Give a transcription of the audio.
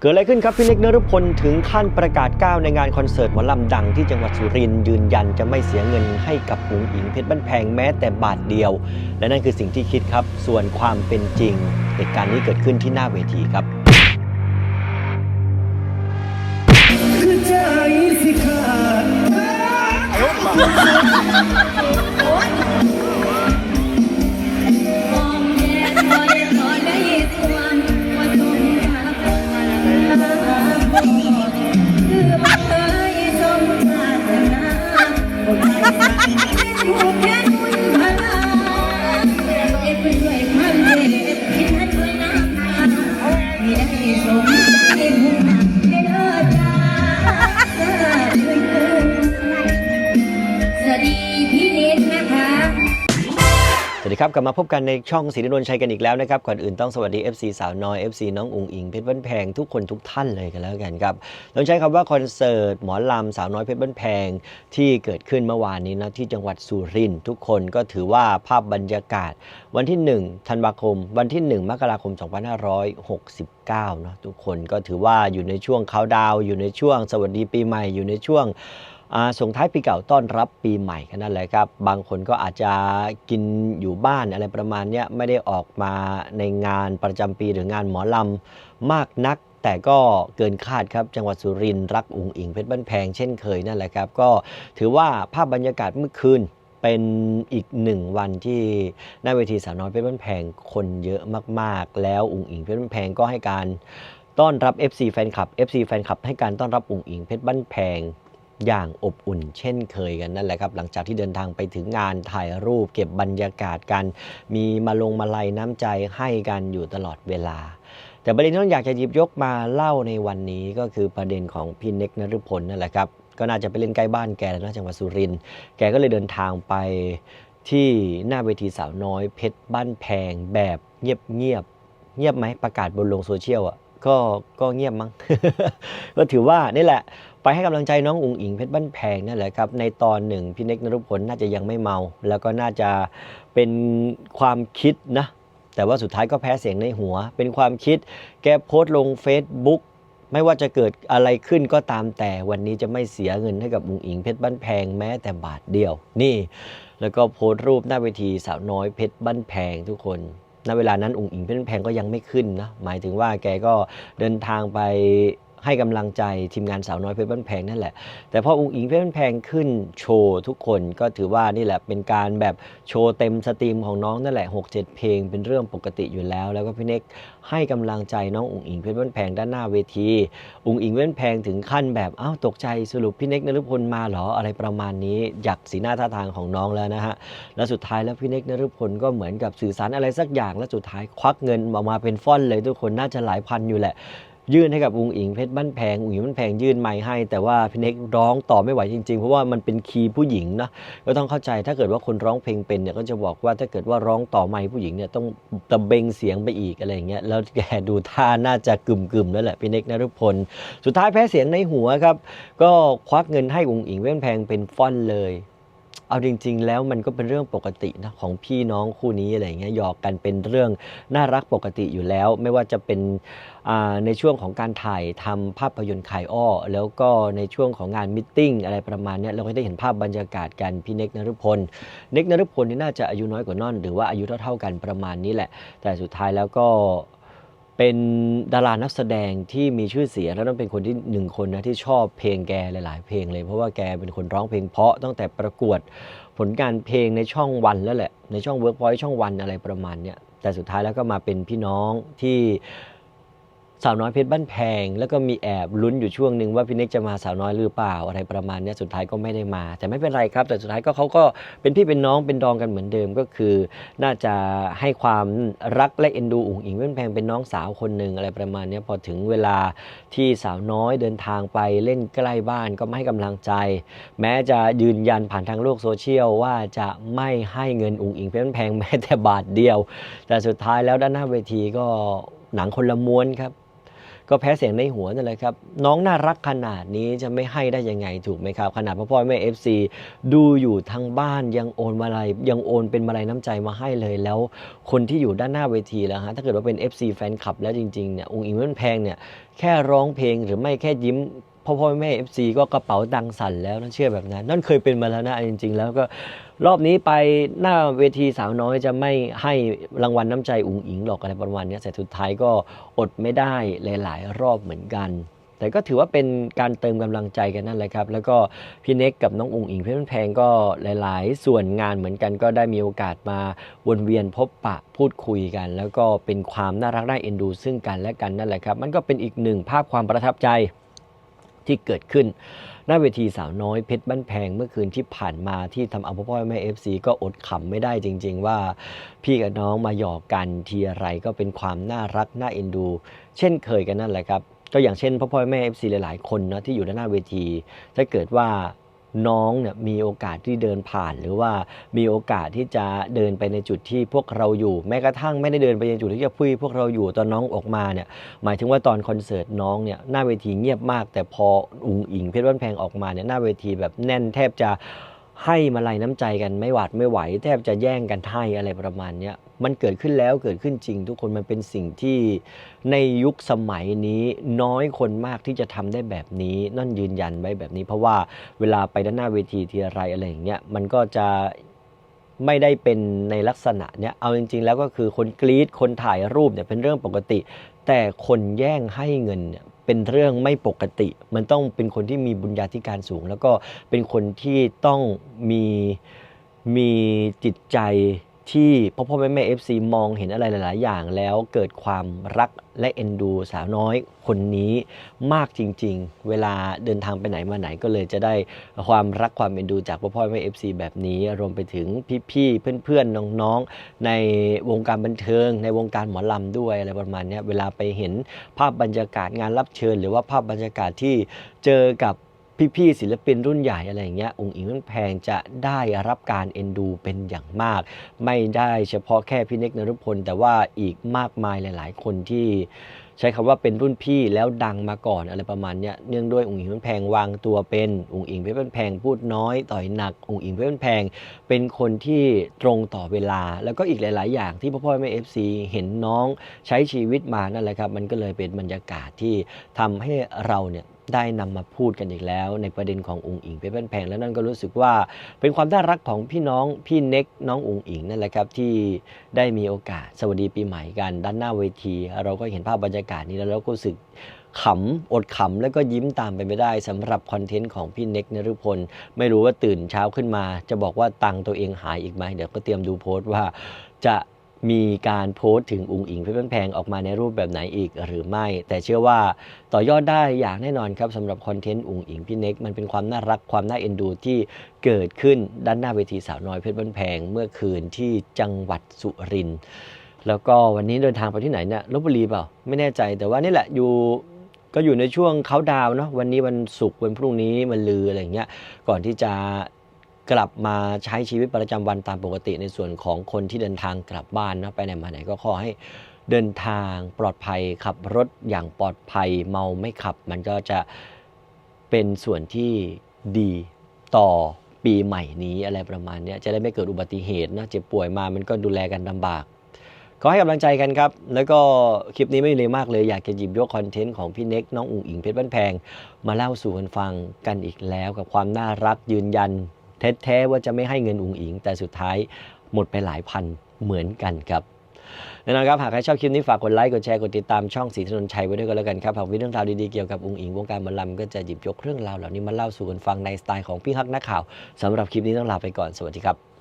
เกิดอะไรขึ้นครับพี่เล็กนฤพลถึงขั้นประกาศก้าวในงานคอนเสิร์ตหมอลำดังที่จังหวัดสุรินทร์ยืนยันจะไม่เสียเงินให้กับหุงอิงเพชรบ้านแพงแม้แต่บาทเดียว และนั่นคือสิ่งที่คิดครับ ส่วนความเป็นจริงเหตุการณ์นี้เกิดขึ้นที่หน้าเวทีครับคือใจสิขาด วัสดีครับ กลับมาพบกันในช่องสีนนชัยกันอีกแล้วนะครับ ก่อนอื่นต้องสวัสดี FC สาวน้อย FC น้องอุงอิงเพชรบ้านแพงทุกคนทุกท่านเลยกันแล้วกันครับต้องใช้คำว่าคอนเสิร์ตหมอลำสาวน้อยเพชรบ้านแพงที่เกิดขึ้นเมื่อวานนี้นะที่จังหวัดสุรินทร์ทุกคนก็ถือว่าภาพบรรยากาศ วันที่ 1 ธันวาคม วันที่ 1 มกราคม 2569เนาะทุกคนก็ถือว่าอยู่ในช่วงเขาน์ดาวอยู่ในช่วงสวัสดีปีใหม่อยู่ในช่วง ส่งท้ายปีเก่าต้อนรับปีใหม่กันนั่นแหละครับ บางคนก็อาจจะกินอยู่บ้านอะไรประมาณนี้ไม่ได้ออกมาในงานประจำปีหรืองานหมอลำมากนักแต่ก็เกินคาดครับจังหวัดสุรินทร์รักอุงอิงเพชรบ้านแพงเช่นเคยนั่นแหละครับ ก็ถือว่าภาพบรรยากาศเมื่อคืนเป็นอีกหนึ่งวันที่หน้าเวทีสาวน้อยเพชรบ้านแพงคนเยอะมากๆ แล้วอุงอิงเพชรบ้านแพงก็ให้การต้อนรับ FC แฟนคลับ FC แฟนคลับให้การต้อนรับอุงอิงเพชรบ้านแพง อย่างอบอุ่นเช่นเคยกันนั่นแหละครับ หลังจากที่เดินทางไปถึงงานถ่ายรูปเก็บบรรยากาศกัน มีมาลงมาลัยน้ำใจให้กันอยู่ตลอดเวลา แต่ประเด็นที่อยากจะหยิบยกมาเล่าในวันนี้ก็คือประเด็นของพี่เน็กนฤพลนั่นแหละครับ ก็น่าจะไปเล่นใกล้บ้านแกแล้วนะจังหวัดสุรินทร์แกก็เลยเดินทางไปที่หน้าเวทีสาวน้อยเพชรบ้านแพงแบบเงียบเงียบเงียบไหมประกาศบนลงโซเชียลอะ ก็ก็เงียบมั้ง ก็ถือว่านี่แหละ ไปให้กำลังใจน้องอุ๋งอิงเพชรบ้านแพงนั่นแหละครับ ในตอนหนึ่งพี่เน็กนรุพลน่าจะยังไม่เมา แล้วก็น่าจะเป็นความคิดนะ แต่ว่าสุดท้ายก็แพ้เสียงในหัว เป็นความคิด แกโพสต์ลง Facebook ไม่ว่าจะเกิดอะไรขึ้นก็ตามแต่วันนี้จะไม่เสียเงินให้กับอุ๋งอิงเพชรบ้านแพงแม้แต่บาทเดียว นี่ แล้วก็โพสต์รูปหน้าเวทีสาวน้อยเพชรบ้านแพงทุกคน ณเวลานั้นอุ๋งอิงเพชรบ้านแพงก็ยังไม่ขึ้นนะหมายถึงว่าแกก็เดินทางไป ให้กำลังใจทีมงานสาวน้อยเพชรบ้านแพงนั่นแหละ แต่พออุ๋งอิงเพชรบ้านแพงขึ้นโชว์ทุกคนก็ถือว่านี่แหละเป็นการแบบโชว์เต็มสตรีมของน้องนั่นแหละ 6-7 เพลงเป็นเรื่องปกติอยู่แล้ว แล้วก็พี่เน็กให้กำลังใจน้องอุ๋งอิงเพชรบ้านแพงด้านหน้าเวทีอุ๋งอิงเพชรบ้านแพงถึงขั้นแบบอ้าวตกใจสรุปพี่เน็กนฤพลมาหรออะไรประมาณนี้อยากสีหน้าท่าทางของน้องแล้วนะฮะแล้วสุดท้ายแล้วพี่เน็กนฤพลก็เหมือนกับสื่อสารอะไรสักอย่าง แล้วสุดท้ายควักเงินออกมาเป็นฟ่อนเลยทุกคนน่าจะหลายพันอยู่แหละ ยื่นให้กับอุงอิงเพชรบ้านแพงอุงอิงบ้านแพงยื่นไม้ให้ แต่ว่าพี่เน็กร้องต่อไม่ไหวจริงๆ เพราะว่ามันเป็นคีย์ผู้หญิงนะก็ต้องเข้าใจถ้าเกิดว่าคนร้องเพลงเป็นเนี่ยก็จะบอกว่าถ้าเกิดว่าร้องต่อไม้ผู้หญิงเนี่ยต้องตะเบงเสียงไปอีกอะไรอย่างเงี้ยแล้วแกดูท่าน่าจะกึ่มๆแล้วแหละพี่เน็กนฤพลสุดท้ายแพ้เสียงในหัวครับก็ควักเงินให้อุงอิงเพชรบ้านแพงเป็นฟ่อนเลย เอาจริง ๆ แล้วมันก็เป็นเรื่องปกตินะของพี่น้องคู่นี้อะไรเงี้ยหยอกกันเป็นเรื่องน่ารักปกติอยู่แล้ว ไม่ว่าจะเป็นในช่วงของการถ่ายทำภาพยนตร์ขายอ้อ แล้วก็ในช่วงของงานมิทติ้งอะไรประมาณนี้เราก็ได้เห็นภาพบรรยากาศกันพี่เน็กนฤพลเน็กนฤพลนี่น่าจะอายุน้อยกว่าน่อน หรือว่าอายุเท่าๆกันประมาณนี้แหละ แต่สุดท้ายแล้วก็ เป็นดารานักแสดงที่มีชื่อเสียงแล้วต้องเป็นคนที่หนึ่งคนนะที่ชอบเพลงแกหลาย ๆ เพลงเลย เพราะว่าแกเป็นคนร้องเพลงเพราะตั้งแต่ประกวดผลการเพลงในช่องวันแล้วแหละ ในช่องเวิร์กพอยช่องวันอะไรประมาณเนี้ยแต่สุดท้ายแล้วก็มาเป็นพี่น้องที่ สาวน้อยเพชรบ้านแพง แล้วก็มีแอบลุ้นอยู่ช่วงหนึ่งว่าพี่เน็กจะมาสาวน้อยหรือเปล่าอะไรประมาณนี้สุดท้ายก็ไม่ได้มา แต่ไม่เป็นไรครับ แต่สุดท้ายก็เขาก็เป็นพี่เป็นน้องเป็นดองกันเหมือนเดิมก็คือ น่าจะให้ความรักและเอ็นดูอุ๋งอิงเว้นแพงเป็นน้องสาวคนหนึ่งอะไรประมาณนี้พอถึงเวลาที่สาวน้อยเดินทางไปเล่นใกล้บ้านก็ไม่ให้กำลังใจ แม้จะยืนยันผ่านทางโลกโซเชียลว่าจะไม่ให้เงินอุ๋งอิงเว้นแพงแม้แต่บาทเดียว แต่สุดท้ายแล้วด้านหน้าเวทีก็หนังคนละม้วนครับ ก็แพ้เสียงในหัวนั่นแหละครับ น้องน่ารักขนาดนี้จะไม่ให้ได้ยังไงถูกไหมครับ ขนาดพ่อพ่อแม่เอฟซีดูอยู่ทางบ้านยังโอนมาลัยยังโอนเป็นมาลัยน้ำใจมาให้เลย แล้วคนที่อยู่ด้านหน้าเวทีแล้วฮะถ้าเกิดว่าเป็น FC แฟนคลับแล้วจริงๆเนี่ยองค์อิงมันแพงเนี่ยแค่ร้องเพลงหรือไม่แค่ยิ้ม พ่อพ่อแม่ FC ก็กระเป๋าตังสั่นแล้วนะเชื่อแบบนั้น นั่นเคยเป็นมาแล้วนะจริง ๆ แล้วก็รอบนี้ไปหน้าเวทีสาวน้อยจะไม่ให้รางวัลน้ำใจอุงอิงหรอกอะไรประมาณเนี้ยแต่สุดท้ายก็อดไม่ได้หลาย ๆ รอบเหมือนกัน แต่ก็ถือว่าเป็นการเติมกำลังใจกันนั่นแหละครับ แล้วก็พี่เน็กกับน้องอุงอิงเพชรบ้านแพงก็หลาย ๆ ส่วนงานเหมือนกันก็ได้มีโอกาสมาวนเวียนพบปะพูดคุยกัน แล้วก็เป็นความน่ารักน่าเอ็นดู ซึ่งกันและกันนั่นแหละครับ มันก็เป็นอีกหนึ่งภาพความประทับใจ ที่เกิดขึ้น หน้าเวทีสาวน้อยเพชรบ้านแพงเมื่อคืนที่ผ่านมาที่ทำเอาพ่อพ่อแม่เอฟซีก็อดขำไม่ได้จริง ๆ ว่า พี่กับน้องมาหยอกกันทีอะไรก็เป็นความน่ารักน่าเอ็นดู เช่นเคยกันนั่นแหละครับก็อย่างเช่นพ่อพ่อแม่เอฟซีหลายๆ คนนะที่อยู่ด้านหน้าเวที ถ้าเกิดว่า น้องเนี่ยมีโอกาสที่เดินผ่าน หรือว่ามีโอกาสที่จะเดินไปในจุดที่พวกเราอยู่ แม้กระทั่งไม่ได้เดินไปในจุดที่จะพูดพวกเราอยู่ตอนน้องออกมาเนี่ยหมายถึงว่าตอนคอนเสิร์ตน้องเนี่ยหน้าเวทีเงียบมาก แต่พออุงอิงเพชรบ้านแพงออกมาเนี่ยหน้าเวทีแบบแน่นแทบจะให้มาลัยน้ำใจกันไม่หวาดไม่ไหว แทบจะแย่งกันให้อะไรประมาณเนี้ย มันเกิดขึ้นแล้วเกิดขึ้นจริง ทุกคนมันเป็นสิ่งที่ในยุคสมัยนี้น้อยคนมากที่จะทำได้แบบนี้นั่นยืนยันไว้แบบนี้ เพราะว่าเวลาไปด้านหน้าเวทีทีไรอะไรอย่างเงี้ยมันก็จะไม่ได้เป็นในลักษณะเนี้ยเอาจริง ๆ แล้วก็คือคนกรีดคนถ่ายรูปเนี่ยเป็นเรื่องปกติ แต่คนแย่งให้เงินเนี่ยเป็นเรื่องไม่ปกติ มันต้องเป็นคนที่มีบุญญาธิการสูง แล้วก็เป็นคนที่ต้องมีมีจิตใจ ที่พ่อพ่อแม่แม่เอฟซีมองเห็นอะไรหลาย ๆ อย่างแล้วเกิดความรักและเอ็นดูสาวน้อยคนนี้มากจริง ๆ เวลาเดินทางไปไหนมาไหนก็เลยจะได้ความรักความเอ็นดูจากพ่อพ่อแม่เอฟซีแบบนี้ รวมไปถึงพี่ ๆ เพื่อน ๆ น้อง ๆ ในวงการบันเทิง ในวงการหมอลำด้วยอะไรประมาณนี้เวลาไปเห็นภาพบรรยากาศงานรับเชิญ หรือว่าภาพบรรยากาศที่เจอกับ พี่ๆศิลปินรุ่นใหญ่อะไรอย่างเงี้ยองค์อิงแพงจะได้รับการเอ็นดูเป็นอย่างมาก ไม่ได้เฉพาะแค่พี่เน็กนรุพลแต่ว่าอีกมากมายหลาย ๆ คนที่ใช้คำว่าเป็นรุ่นพี่แล้วดังมาก่อนอะไรประมาณเนี้ยเนื่องด้วยองค์อิงเพชรแพงวางตัวเป็นองค์อิงเพชรแพงพูดน้อยต่อยหนักองค์อิงเพชรแพงเป็นคนที่ตรงต่อเวลา แล้วก็อีกหลาย ๆ อย่างที่พ่อพ่อแม่เอฟซีเห็นน้องใช้ชีวิตมานั่นแหละครับ มันก็เลยเป็นบรรยากาศที่ทำให้เราเนี่ย ได้นำมาพูดกันอีกแล้ว ในประเด็นขององค์อิงเพชรแพงแล้วนั่นก็รู้สึกว่าเป็นความน่ารักของพี่น้องพี่เน็กน้ององค์อิงนั่นแหละครับที่ได้มีโอกาสสวัสดีปีใหม่กันด้านหน้าเวที เราก็เห็นภาพบรรยากาศนี้แล้วเราก็รู้สึกขำอดขำแล้วก็ยิ้มตามไปไม่ได้สำหรับคอนเทนต์ของพี่เน็กนฤพล ไม่รู้ว่าตื่นเช้าขึ้นมา จะบอกว่าตังค์ตัวเองหายอีกไหมเดี๋ยวก็เตรียมดูโพสต์ว่าจะ มีการโพสต์ถึงอุงอิงเพชรบ้านแพงออกมาในรูปแบบไหนอีกหรือไม่ แต่เชื่อว่าต่อยอดได้อย่างแน่นอนครับสำหรับคอนเทนต์อุงอิงพี่เน็กมันเป็นความน่ารักความน่าเอ็นดูที่เกิดขึ้นด้านหน้าเวทีสาวน้อยเพชรบ้านแพงเมื่อคืนที่จังหวัดสุรินทร์แล้วก็วันนี้เดินทางไปที่ไหนเนี่ยลบบุรีเปล่าไม่แน่ใจแต่ว่านี่แหละอยู่ก็อยู่ในช่วงเขาดาวเนาะวันนี้วันศุกร์วันพรุ่งนี้วันลืออะไรอย่างเงี้ยก่อนที่จะ กลับมาใช้ชีวิตประจำวันตามปกติในส่วนของคนที่เดินทางกลับบ้านนะไปไหนมาไหนก็ขอให้เดินทางปลอดภัยขับรถอย่างปลอดภัยเมาไม่ขับ มันก็จะเป็นส่วนที่ดีต่อปีใหม่นี้อะไรประมาณนี้จะได้ไม่เกิดอุบัติเหตุนะเจ็บป่วยมามันก็ดูแลกันลำบากขอให้กำลังใจกันครับ แล้วก็คลิปนี้ไม่มีเลยมากเลย อยากจะหยิบยกคอนเทนต์ของพี่เน็กน้องอุ๋งอิงเพชรบ้านแพง มาเล่าสู่กันฟังกันอีกแล้วกับความน่ารักยืนยัน แท้ๆว่าจะไม่ให้เงินอุงอิง แต่สุดท้ายหมดไปหลายพันเหมือนกันครับแน่นอนครับหากใครชอบคลิปนี้ฝากกดไลค์กดแชร์กดติดตามช่องสีถนนชัยไว้ด้วยกันแล้วกันครับหากมีเรื่องราวดีๆเกี่ยวกับอุ๋งอิงวงการหมอลำก็จะหยิบยกเรื่องราวเหล่านี้มาเล่าสู่กันฟังในสไตล์ของพี่ฮักนักข่าวสำหรับคลิปนี้ต้องลาไปก่อนสวัสดีครับ